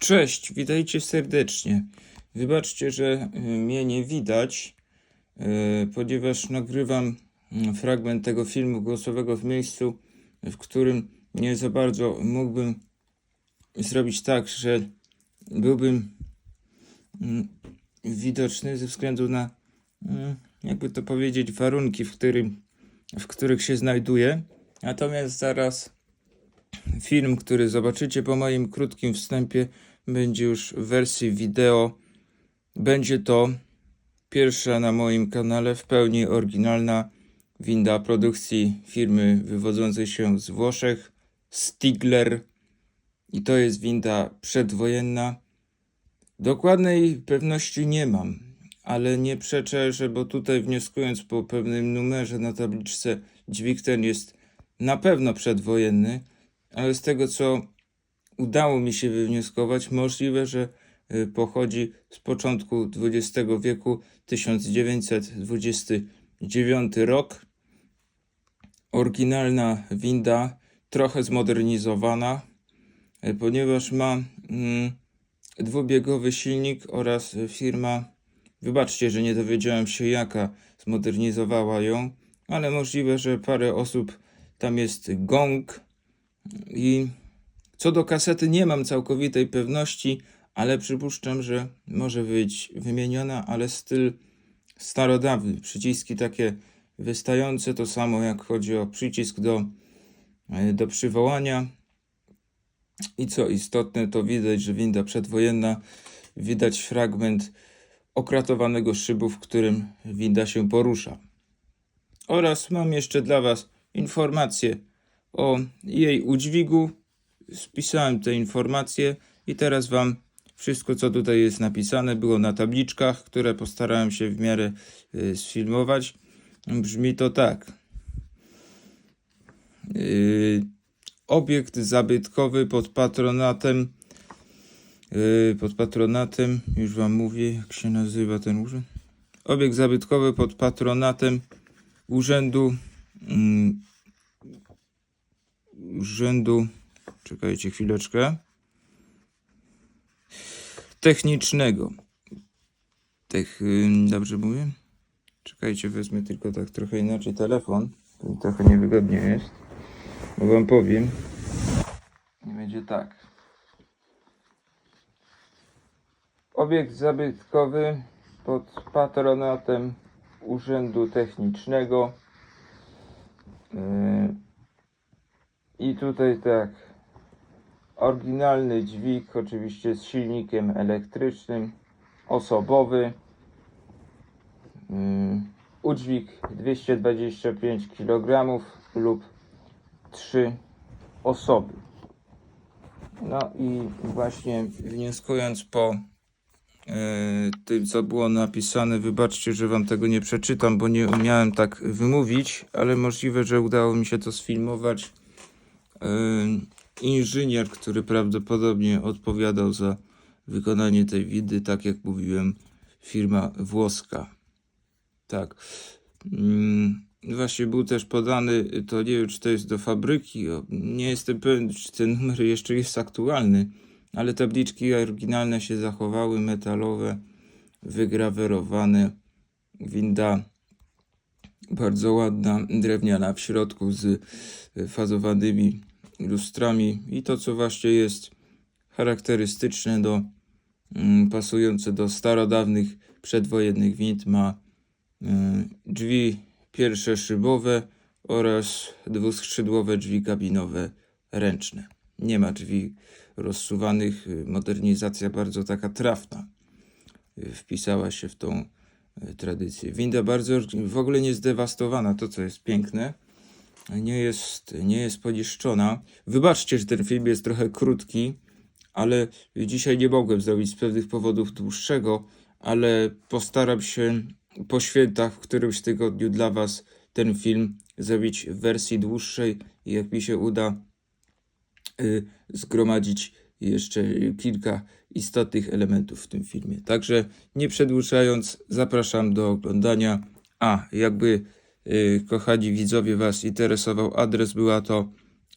Cześć, witajcie serdecznie. Wybaczcie, że y, mnie nie widać, y, ponieważ nagrywam mm, fragment tego filmu głosowego w miejscu, w którym nie za bardzo mógłbym zrobić tak, że byłbym mm, widoczny ze względu na, mm, jakby to powiedzieć, warunki, w, którym, w których się znajduję. Natomiast zaraz film, który zobaczycie po moim krótkim wstępie, będzie już w wersji wideo. Będzie to pierwsza na moim kanale w pełni oryginalna winda produkcji firmy wywodzącej się z Włoszech, Stigler. I to jest winda przedwojenna. Dokładnej pewności nie mam, ale nie przeczę, że bo tutaj wnioskując po pewnym numerze na tabliczce, dźwig ten jest na pewno przedwojenny, ale z tego co udało mi się wywnioskować, możliwe, że y, pochodzi z początku XX wieku, 1929 rok. Oryginalna winda, trochę zmodernizowana, y, ponieważ ma mm, dwubiegowy silnik oraz firma, wybaczcie, że nie dowiedziałem się jaka zmodernizowała ją, ale możliwe, że parę osób tam jest gong i co do kasety nie mam całkowitej pewności, ale przypuszczam, że może być wymieniona, ale styl starodawny. Przyciski takie wystające, to samo jak chodzi o przycisk do, e, do przywołania. I co istotne, to widać, że winda przedwojenna, widać fragment okratowanego szybu, w którym winda się porusza. Oraz mam jeszcze dla Was informację o jej udźwigu. Spisałem te informacje i teraz Wam wszystko, co tutaj jest napisane, było na tabliczkach, które postarałem się w miarę y, sfilmować. Brzmi to tak. Yy, obiekt zabytkowy pod patronatem yy, pod patronatem, już wam mówię, jak się nazywa ten urząd. Obiekt zabytkowy pod patronatem Urzędu mm, Urzędu czekajcie chwileczkę technicznego. Tech, ym, dobrze mówię? Czekajcie, wezmę tylko tak trochę inaczej telefon. To trochę niewygodnie jest. Bo wam powiem. Nie będzie tak. Obiekt zabytkowy pod patronatem Urzędu Technicznego. Yy, I tutaj tak. Oryginalny dźwig, oczywiście z silnikiem elektrycznym, osobowy. Yy, udźwig 225 kg lub 3 osoby. No i właśnie wnioskując po e, tym, co było napisane, wybaczcie, że wam tego nie przeczytam, bo nie umiałem tak wymówić, ale możliwe, że udało mi się to sfilmować. Inżynier, który prawdopodobnie odpowiadał za wykonanie tej widy, tak jak mówiłem, firma włoska. Tak. Mm, Właśnie był też podany, to nie wiem, czy to jest do fabryki. Nie jestem pewien, czy ten numer jeszcze jest aktualny, ale tabliczki oryginalne się zachowały, metalowe, wygrawerowane. Winda bardzo ładna, drewniana w środku z fazowanymi lustrami i to, co właśnie jest charakterystyczne do, mm, pasujące do starodawnych przedwojennych wind, ma y, drzwi pierwsze szybowe oraz dwuskrzydłowe drzwi kabinowe ręczne. Nie ma drzwi rozsuwanych. y, Modernizacja bardzo taka trafna y, wpisała się w tą y, tradycję. Winda bardzo w ogóle nie zdewastowana, to co jest piękne. Nie jest, nie jest poniszczona. Wybaczcie, że ten film jest trochę krótki, ale dzisiaj nie mogłem zrobić z pewnych powodów dłuższego, ale postaram się po świętach w którymś tygodniu dla Was ten film zrobić w wersji dłuższej i jak mi się uda y, zgromadzić jeszcze kilka istotnych elementów w tym filmie. Także nie przedłużając, zapraszam do oglądania. A, jakby kochani widzowie Was interesował adres, była to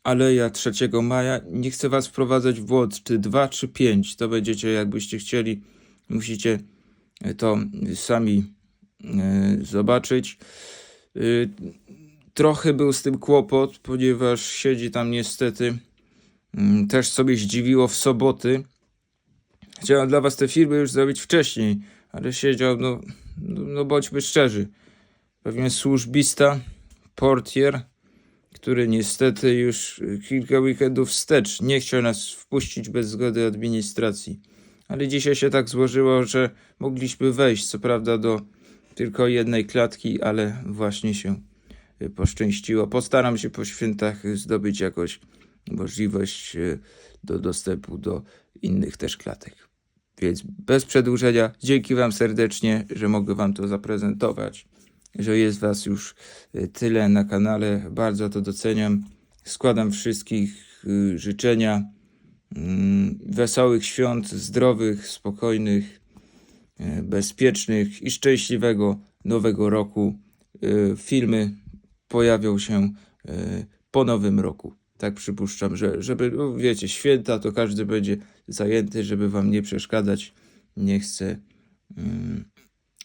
Aleja 3 maja. Nie chcę was wprowadzać w błąd, czy 2 czy 5. To będziecie jakbyście chcieli. Musicie to sami e, zobaczyć. Y, Trochę był z tym kłopot, ponieważ siedzi tam niestety mm, też sobie zdziwiło w soboty. Chciałem dla was te filmy już zrobić wcześniej, ale siedział, no, no, no bądźmy szczerzy, pewien służbista, portier, który niestety już kilka weekendów wstecz nie chciał nas wpuścić bez zgody administracji. Ale dzisiaj się tak złożyło, że mogliśmy wejść, co prawda do tylko jednej klatki, ale właśnie się poszczęściło. Postaram się po świętach zdobyć jakoś możliwość y, do dostępu do innych też klatek. Więc bez przedłużenia, dzięki Wam serdecznie, że mogę Wam to zaprezentować, że jest Was już y, tyle na kanale. Bardzo to doceniam. Składam wszystkich y, życzenia mm, wesołych świąt, zdrowych, spokojnych, y, bezpiecznych i szczęśliwego nowego roku. Filmy pojawią się po nowym roku. Tak przypuszczam, że żeby, no wiecie, święta to każdy będzie zajęty, żeby wam nie przeszkadzać. Nie chcę um,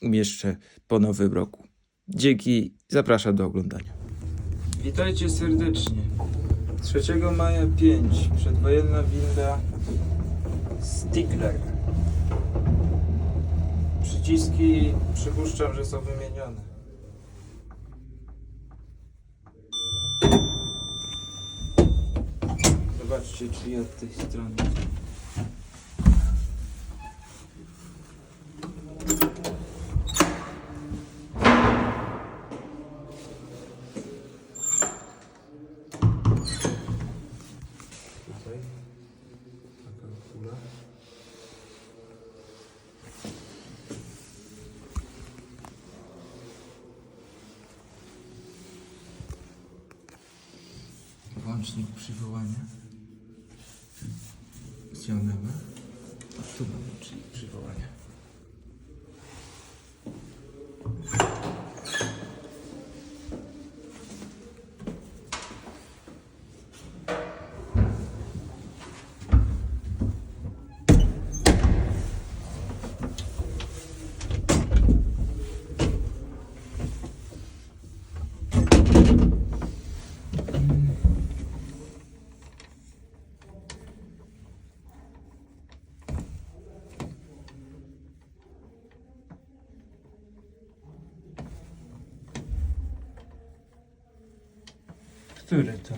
umieszczę po nowym roku. Dzięki, zapraszam do oglądania. Witajcie serdecznie. 3 maja 5, przedwojenna winda Stigler. Przyciski przypuszczam, że są wymienione. Zobaczcie drzwi od tej strony. Tutaj taka kula. Włącznik przywołania. Który to?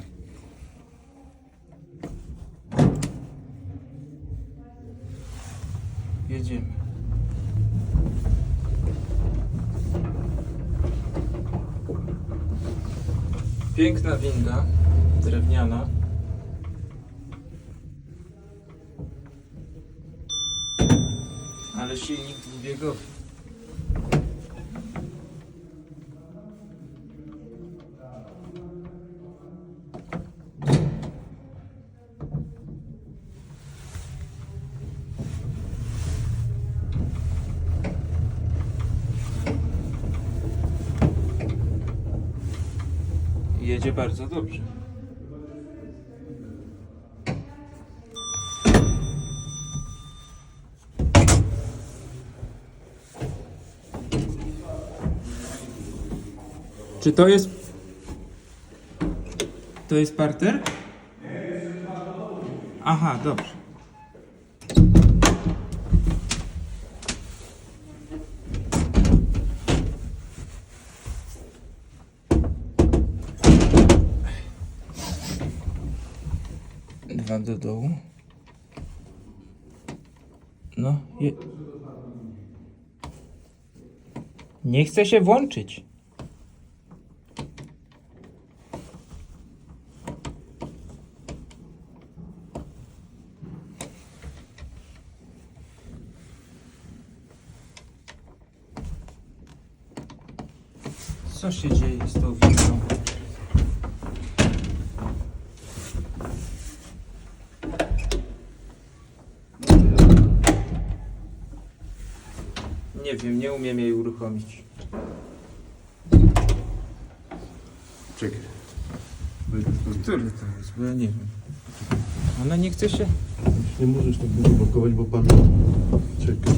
Jedziemy. Piękna winda, drewniana. Ale silnik dwubiegowy. Jedzie bardzo dobrze. Czy to jest. To jest parter? Aha, dobrze. Dwa do dołu. No, je... Nie chce się włączyć. Co się dzieje z tą windą? Nie wiem, nie umiem jej uruchomić. Czekaj. Który to jest? Bo ja nie wiem. Ona nie chce się? Nie możesz tak blokować, bo pan... Czekaj.